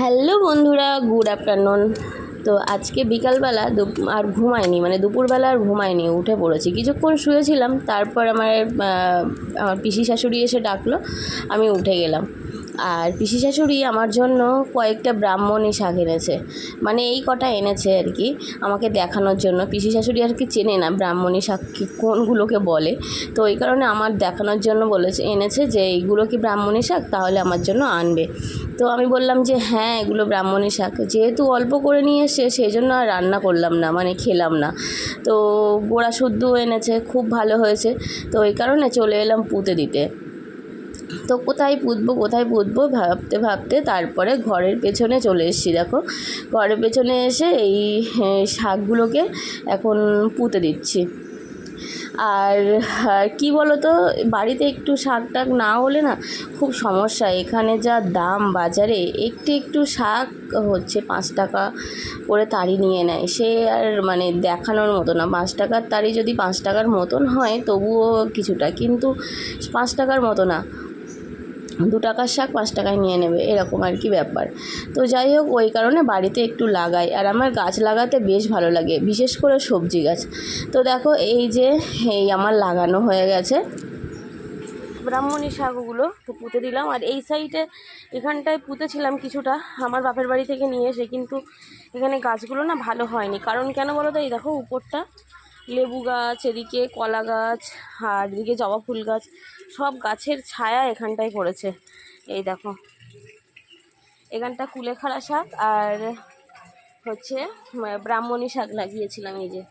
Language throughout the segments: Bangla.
হ্যালো বন্ধুরা, গুড আফটারনুন। তো আজকে বিকালবেলা আর ঘুমায়নি মানে দুপুরবেলা আর ঘুমায়নি, উঠে পড়েছি। কিছুক্ষণ শুয়েছিলাম, তারপর আমার আমার পিসি শাশুড়ি এসে ডাকলো, আমি উঠে গেলাম। আর পিসি শাশুড়ি আমার জন্য কয়েকটা ব্রাহ্মণী শাক এনেছে। মানে এই কটা এনেছে আর কি, আমাকে দেখানোর জন্য। পিসি শাশুড়ি আর কি চেনে না ব্রাহ্মণী শাক কোনগুলোকে বলে। তো এই কারণে আমার দেখানোর জন্য বলেছে, এনেছে যে এইগুলো কি ব্রাহ্মণী শাক? তাহলে আমার জন্য আনবে। তো আমি বললাম যে হ্যাঁ এগুলো ব্রাহ্মণী শাক। যেহেতু অল্প করে নিয়ে এসে সেই জন্য আর রান্না করলাম না মানে খেলাম না। তো গোড়া শুদ্ধ এনেছে, খুব ভালো হয়েছে। তো এই কারণে চলে এলাম পুঁতে দিতে। তো কোথায় পুঁতবো কোথায় পুঁতবো ভাবতে ভাবতে তারপরে ঘরের পেছনে চলে এসেছি, দেখো। ঘরের পেছনে এসে এই শাকগুলোকে এখন পুঁতে দিচ্ছি। আর কি বলো তো বাড়িতে একটু শাক টাক না হলে না খুব সমস্যা। এখানে যা দাম বাজারে, একটু একটু শাক হচ্ছে পাঁচ টাকা করে তাড়ি নিয়ে নেয়। সে আর মানে দেখানোর মতো না। পাঁচ টাকার তাড়ি যদি পাঁচ টাকার মতন হয়, তবুও কিছুটা। কিন্তু পাঁচ টাকার মতো না। দু টাকার শাক, পাঁচ টাকায় নিয়ে নেবে, এরকম আর কি ব্যাপার। তো যাই হোক, ওই কারণে বাড়িতে একটু লাগাই, আর আমার গাছ লাগাতে বেশ ভালো লাগে, বিশেষ করে সবজি গাছ। তো দেখো, এই যে, এই আমার লাগানো হয়ে গেছে। ব্রাহ্মণী শাকগুলো তো পুঁতে দিলাম, আর এই সাইডে এখানটায় পুঁতেছিলাম কিছুটা, আমার বাপের বাড়ি থেকে নিয়ে এসে, কিন্তু এখানে গাছগুলো না ভালো হয়নি। কারণ কেন বলো তো, এই দেখো উপরটা লেবু গাছ এদিকে কলা গাছ আর এদিকে জবা ফুল গাছ সব গাছের ছায়া এখানটায় পড়েছে। এই দেখো। এখানটা কুলেখাড়া শাক আর হচ্ছে ব্রাহ্মণী শাক লাগিয়েছিলাম এই যে।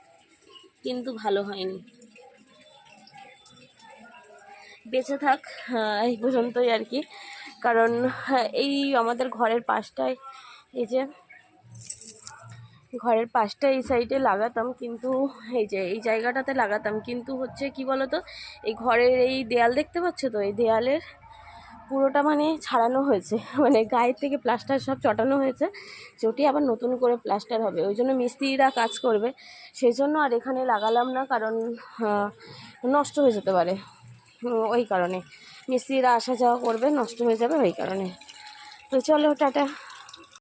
কিন্তু ভালো হয়নি। বেঁচে থাক এই পর্যন্তই আর কি। কারণ হ্যাঁ, এই আমাদের ঘরের পাশটায় এই যে ঘরের পাশটা এই সাইডে লাগাতাম, কিন্তু এই যে, এই জায়গাটাতে লাগাতাম। কিন্তু হচ্ছে কি বলতো, এই ঘরের এই দেয়াল দেখতে পাচ্ছ তো? এই দেয়ালের পুরোটা মানে ছাড়ানো হয়েছে। মানে গায়ের থেকে প্লাস্টার সব চটানো হয়েছে। চটি আবার নতুন করে প্লাস্টার হবে। ওই জন্য মিস্ত্রিরা কাজ করবে। সেই জন্য আর এখানে লাগালাম না, কারণ নষ্ট হয়ে যেতে পারে। ওই কারণে। মিস্ত্রিরা আসা যাওয়া করবে, নষ্ট হয়ে যাবে ওই কারণে। তো চলো, টাটা।